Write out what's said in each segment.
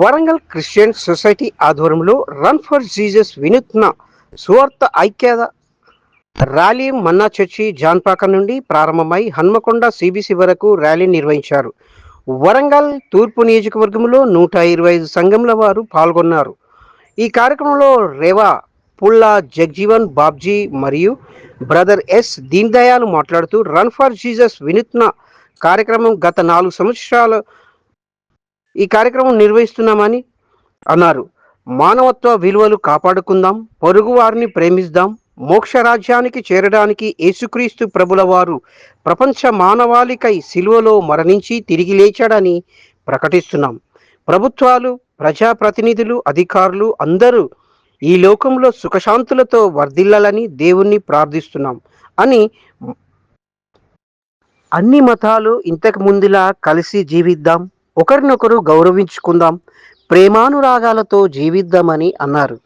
Warangal Christian society ఆధ్వర్యంలో run for Jesus వినూత్న సువార్త ఐక్యత ర్యాలీ మన్నా చర్చి జాన్పాక నుండి ప్రారంభమై హన్మకొండ సిబిసి వరకు ర్యాలీ నిర్వహించారు. వరంగల్ తూర్పు నియోజకవర్గంలో నూట ఇరవై ఐదు సంఘంల వారు పాల్గొన్నారు. ఈ కార్యక్రమంలో రేవా పుల్లా జగ్జీవన్ బాబ్జీ మరియు బ్రదర్ ఎస్ దీన్ దయాల్ మాట్లాడుతూ రన్ ఫర్ జీజస్ వినూత్న కార్యక్రమం గత నాలుగు సంవత్సరాలు ఈ కార్యక్రమం నిర్వహిస్తున్నామని అన్నారు. మానవత్వ విలువలు కాపాడుకుందాం పొరుగు వారిని ప్రేమిద్దాం మోక్ష రాజ్యానికి చేరడానికి యేసుక్రీస్తు ప్రభుల వారు ప్రపంచ మానవాళికై సిలువలో మరణించి తిరిగి లేచాడని ప్రకటిస్తున్నాం. ప్రభుత్వాలు ప్రజాప్రతినిధులు అధికారులు అందరూ ఈ లోకంలో సుఖశాంతులతో వర్ధిల్లాలని దేవుణ్ణి ప్రార్థిస్తున్నాం అని అన్ని మతాలు ఇంతకు ముందులా కలిసి జీవిద్దాం. ఒకరినొకరు గౌరవించుకుందాం ప్రేమానురాగాలతో జీవిద్దామని అన్నారు.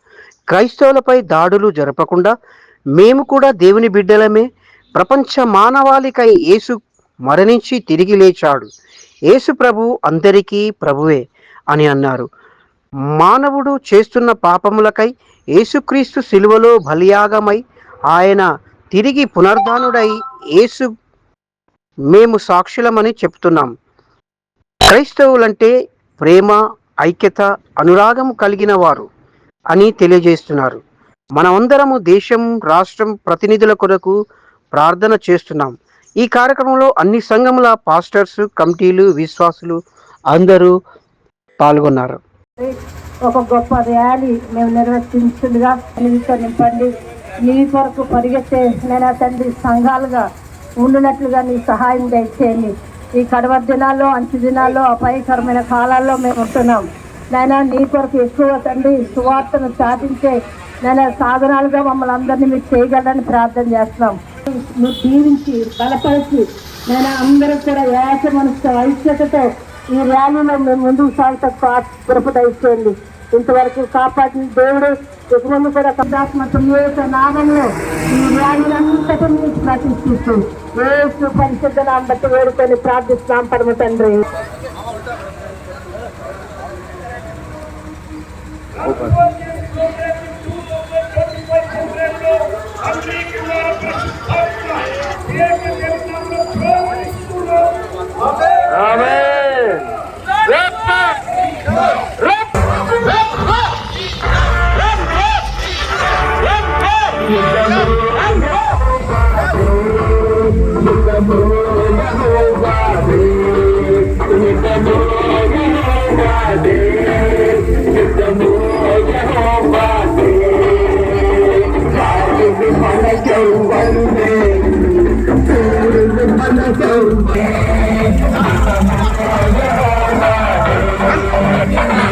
క్రైస్తవులపై దాడులు జరపకుండా మేము కూడా దేవుని బిడ్డలమే ప్రపంచ మానవాళికై యేసు మరణించి తిరిగి లేచాడు. యేసు ప్రభు అందరికీ ప్రభువే అని అన్నారు. మానవుడు చేస్తున్న పాపములకై యేసుక్రీస్తు శిలువలో బలియాగమై ఆయన తిరిగి పునర్ధానుడై యేసు మేము సాక్షులమని చెప్తున్నాం. క్రైస్తవులంటే ప్రేమ ఐక్యత అనురాగం కలిగిన వారు అని తెలియజేస్తున్నారు. మనమందరము దేశం రాష్ట్రం ప్రతినిధుల కొరకు ప్రార్థన చేస్తున్నాం. ఈ కార్యక్రమంలో అన్ని సంఘముల పాస్టర్స్ కమిటీలు విశ్వాసులు అందరూ పాల్గొన్నారు. ఒక గొప్ప ర్యాలీ మేము నిర్వర్తించుగా నింపండి. నీ కొరకు పరిగెత్తే నేను తండ్రి సంఘాలుగా ఉండినట్లుగా నీ సహాయం దయచేయండి. ఈ కడవ దినాల్లో అంచు దినాల్లో అపాయకరమైన కాలాల్లో మేము ఉంటున్నాం. నాయన నీ కొరకు ఎక్కువ తండ్రి సువార్తను సాధించే నేను సాధనాలుగా మమ్మల్ని అందరినీ మీరు చేయగలని ప్రార్థన చేస్తున్నాం. నువ్వు దీవించి బలపరిచి నేను అందరూ కూడా ఏక మనసు ఐక్యతతో ఈ ర్యాలీలో మేము ముందుకు సాగుతా కృప ఇచ్చేయండి ఇంతవరకు కాపాడిన దేవుడు ఇకముందు కూడా కూడా కదాత్మక నామంలో ఈ ర్యాలీలంతటినీ ప్రతిష్ఠిస్తూ ఏసు పరిశుద్ధ నామం వేడుకొని ప్రార్థిస్తున్నాం. పరమ తండ్రి. Thank you.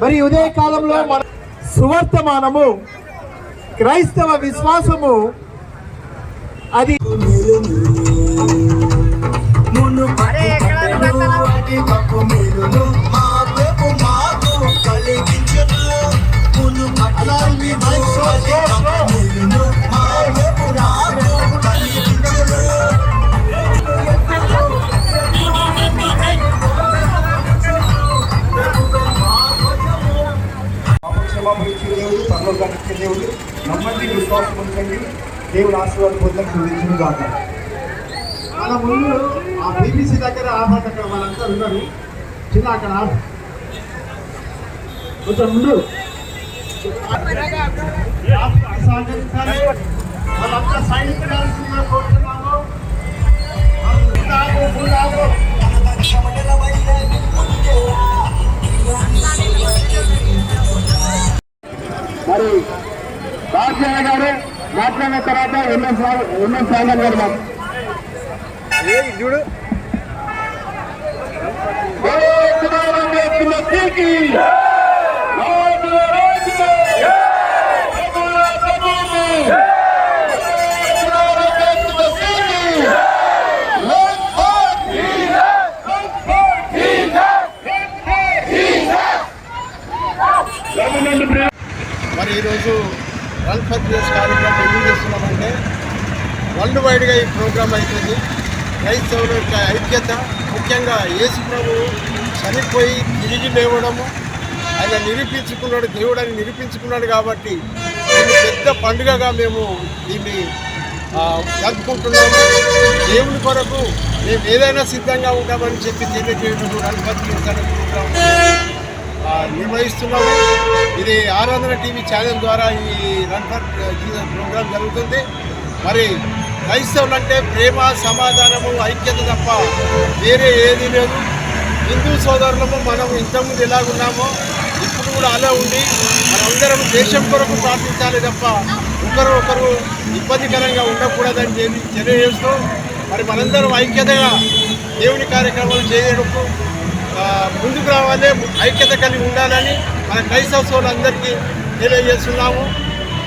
మరి ఉదయ కాలంలో మన సువర్తమానము క్రైస్తవ విశ్వాసము అది పరలోకాన్ని ఇచ్చే దేవుడు నమ్మండి విశ్వాసం ఉంచండి దేవుడు ఆశీర్వాదం పొందని చూపించిన కాక మన ముందు ఆ బీబీసీ దగ్గర ఆపండి అక్కడ వాళ్ళంతా ఉన్నారు చిన్న అక్కడ. కొంచెం ముందు సహకరించాలి ఎన్ఎం సాగర్ గారు మాట్లాడారు. మరి ఈరోజు రన్ ఫర్ దిస్ కార్యక్రమం ఎందుకు చేస్తున్నామంటే వరల్డ్ వైడ్గా ఈ ప్రోగ్రామ్ అవుతుంది క్రైస్తవుల యొక్క ఐక్యత ముఖ్యంగా యేసు ప్రభు చనిపోయి తిరిగి లేవడము ఆయన నిరూపించుకున్నాడు దేవుడు అని నిరూపించుకున్నాడు కాబట్టి దీన్ని పెద్ద పండుగగా మేము దీన్ని జరుపుకుంటున్నాము. దేవుని కొరకు మేము ఏదైనా సిద్ధంగా ఉంటామని చెప్పి తెలియజేయడం రన్ నిర్వహిస్తున్నాము. ఇది ఆరాధన టీవీ ఛానల్ ద్వారా ఈ రన్ ఫర్ జీసస్ ప్రోగ్రాం జరుగుతుంది. మరి క్రైస్తవులు అంటే ప్రేమ సమాధానము ఐక్యత తప్ప వేరే ఏది లేదు. హిందూ సోదరులము మనం ఇంతకుముందు ఎలాగున్నామో ఇప్పుడు కూడా అలా ఉండి మనందరం దేశం కొరకు ప్రార్థించాలి తప్ప ఒకరు ఒకరు ఇబ్బందికరంగా ఉండకూడదని చెప్పి తెలియజేస్తూ మరి మనందరం ఐక్యతగా దేవుని కార్యక్రమాలు చేయడానికి ముందుకు రావాలి ఐక్యత కలిగి ఉండాలని మన క్రైస్తవ సోదరులందరికీ తెలియజేస్తున్నాము.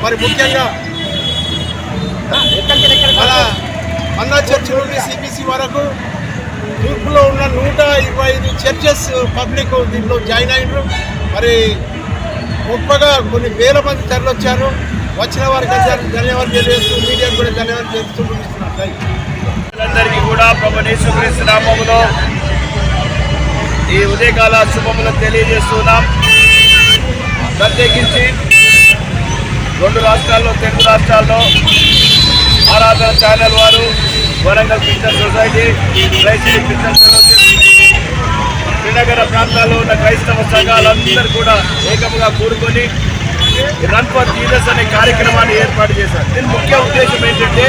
మరి ముఖ్యంగా మన అన్నా చర్చ్ నుండి సిబిసి వరకు తూర్పులో ఉన్న నూట ఇరవై ఐదు చర్చెస్ పబ్లిక్ దీంట్లో జాయిన్ అయినారు. మరి గొప్పగా కొన్ని వేల మంది తరలొచ్చారు. వచ్చిన వారికి అందరికీ ధన్యవాదాలు తెలియజేస్తూ మీడియాకు కూడా ధన్యవాదాలు తెలుస్తూ అందరికీ కూడా ప్రభు యేసుక్రీస్తు నామములో ఈ ఉదయకాల శుభములను తెలియజేస్తున్నాం. ప్రత్యేకించి రెండు రాష్ట్రాల్లో తెలుగు రాష్ట్రాల్లో ఆరాధన ఛానల్ వారు వరంగల్ క్రిస్టియన్ సొసైటీ క్రైస్తవ క్రిస్టియన్ శ్రీనగర ప్రాంతాల్లో ఉన్న క్రైస్తవ సంఘాలందరూ కూడా ఏకముగా కూడుకొని రన్ ఫర్ జీసస్ అనే కార్యక్రమాన్ని ఏర్పాటు చేశారు. దీని ముఖ్య ఉద్దేశం ఏంటంటే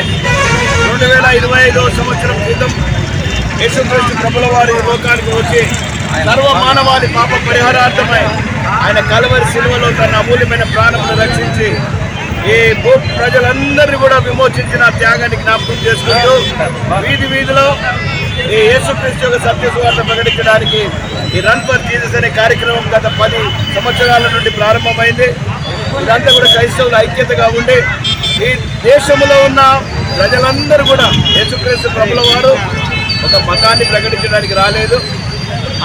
రెండు వేల ఇరవై ఐదో సంవత్సరం క్రితం యేసుక్రీస్తు ప్రభుల వారి లోకానికి వచ్చి సర్వ మానవాళి పాప పరిహారార్థమై ఆయన కలవరి సిలువలో తన అమూల్యమైన ప్రాణమును రక్షించి ఈ భూ ప్రజలందరినీ కూడా విమోచించిన త్యాగాన్ని జ్ఞాపకం చేసుకుంటూ వీధి వీధిలో ఈ యేసుక్రీస్తు యొక్క సత్య సువార్త ప్రకటించడానికి ఈ రన్ ఫర్ జీసస్ అనే కార్యక్రమం గత పది సంవత్సరాల నుండి ప్రారంభమైంది. ఇదంతా కూడా క్రైస్తవుల ఐక్యతగా ఉండి ఈ దేశంలో ఉన్న ప్రజలందరూ కూడా యేసుక్రీస్తు ప్రభుల వారు ఒక మతాన్ని ప్రకటించడానికి రాలేదు.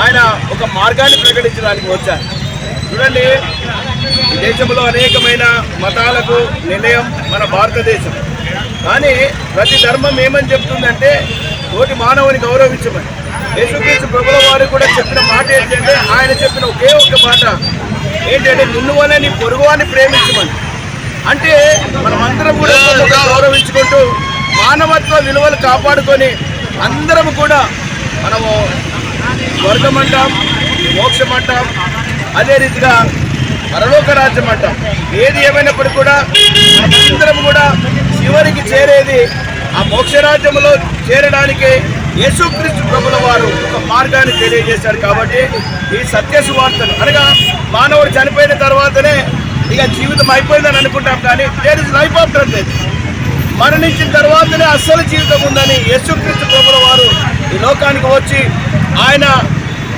ఆయన ఒక మార్గాన్ని ప్రకటించడానికి వచ్చారు. చూడండి ఈ దేశంలో అనేకమైన మతాలకు నిలయం మన భారతదేశం. కానీ ప్రతి ధర్మం ఏమని చెప్తుందంటే తోటి మానవుని గౌరవించమని. యేసుక్రీస్తు ప్రభుల వారు కూడా చెప్పిన మాట ఏంటంటే ఆయన చెప్పిన ఒకే ఒక్క మాట. ఏంటంటే నిన్ను వల్ల నీ పొరుగువాన్ని ప్రేమించమని. అంటే మనమందరం కూడా గౌరవించుకుంటూ మానవత్వ విలువలు కాపాడుకొని అందరం కూడా మనము స్వర్గం అంటాం మోక్షం అంటాం అదే రీతిగా పరలోక రాజ్యం అంటాం ఏది ఏమైనప్పటికీ కూడా అందరం కూడా చివరికి చేరేది ఆ మోక్షరాజ్యంలో చేరడానికి యేసుక్రీస్తు ప్రభుల వారు ఒక మార్గాన్ని తెలియజేశారు కాబట్టి ఈ సత్య సువార్తను అనగా మానవుడు చనిపోయిన తర్వాతనే ఇక జీవితం అయిపోయిందని అనుకుంటాం కానీ there is life after death మరణించిన తర్వాతనే అస్సలు జీవితం ఉందని యేసుక్రీస్తు ప్రభుల వారు ఈ లోకానికి వచ్చి ఆయన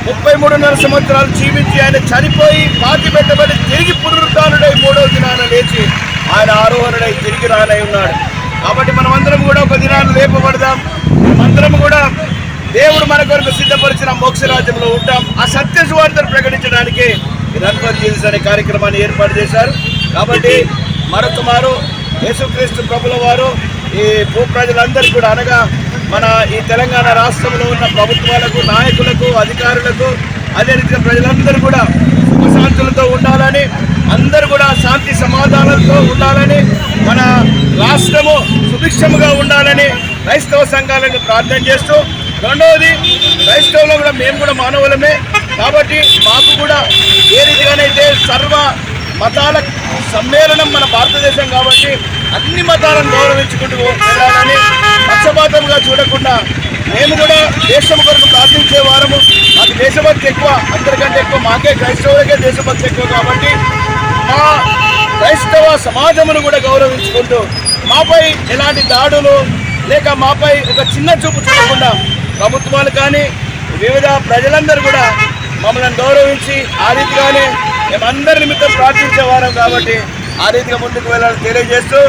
ముప్పై మూడున్నర సంవత్సరాలు జీవించి ఆయన చనిపోయి పాతి పెట్టబడి తిరిగి పునరుద్ధానుడై మూడవ దినాన లేచి ఆయన ఆరోహణుడై తిరిగి రానై ఉన్నాడు. కాబట్టి మనమందరం కూడా ఒక దినాన్ని లేపబడదాం. మనమందరం కూడా దేవుడు మన కొరకు సిద్ధపరిచిన మోక్షరాజ్యంలో ఉంటాం. ఆ సత్య సువార్తను ప్రకటించడానికి రన్వర్ జీసస్ అనే కార్యక్రమాన్ని ఏర్పాటు చేశారు. కాబట్టి మరొక మారు యేసుక్రీస్తు ప్రభుల వారు ఈ భూ ప్రజలందరికీ కూడా అనగా మన ఈ తెలంగాణ రాష్ట్రంలో ఉన్న ప్రభుత్వాలకు నాయకులకు అధికారులకు అదే రీతిగా ప్రజలందరూ కూడా సుఖశాంతులతో ఉండాలని అందరూ కూడా శాంతి సమాధానాలతో ఉండాలని మన రాష్ట్రము సుభిక్షముగా ఉండాలని క్రైస్తవ సంఘాలను ప్రార్థన చేస్తూ రెండవది క్రైస్తవులు కూడా మేము కూడా మానవులమే. కాబట్టి మాకు కూడా ఏ రీతిగానైతే సర్వ మతాల సమ్మేళనం మన భారతదేశం కాబట్టి అన్ని మతాలను గౌరవించుకుంటూ వెళ్ళాలని పక్షపాతంగా చూడకుండా మేము కూడా దేశం కొరకు ప్రార్థించే వారము. మాకు దేశభక్తి ఎక్కువ అందరికంటే ఎక్కువ. మాకే క్రైస్తవులకే దేశభక్తి ఎక్కువ కాబట్టి మా క్రైస్తవ సమాజమును కూడా గౌరవించుకుంటూ మాపై ఎలాంటి దాడులు లేక మాపై ఒక చిన్న చూపు చూడకుండా ప్రభుత్వాలు కానీ వివిధ ప్రజలందరూ కూడా మమ్మల్ని గౌరవించి ఆ రీతిగానే మేమందరి నిమిత్తం ప్రార్థించేవారం కాబట్టి ఆ రీతిగా ముందుకు వెళ్ళాలని తెలియజేస్తూ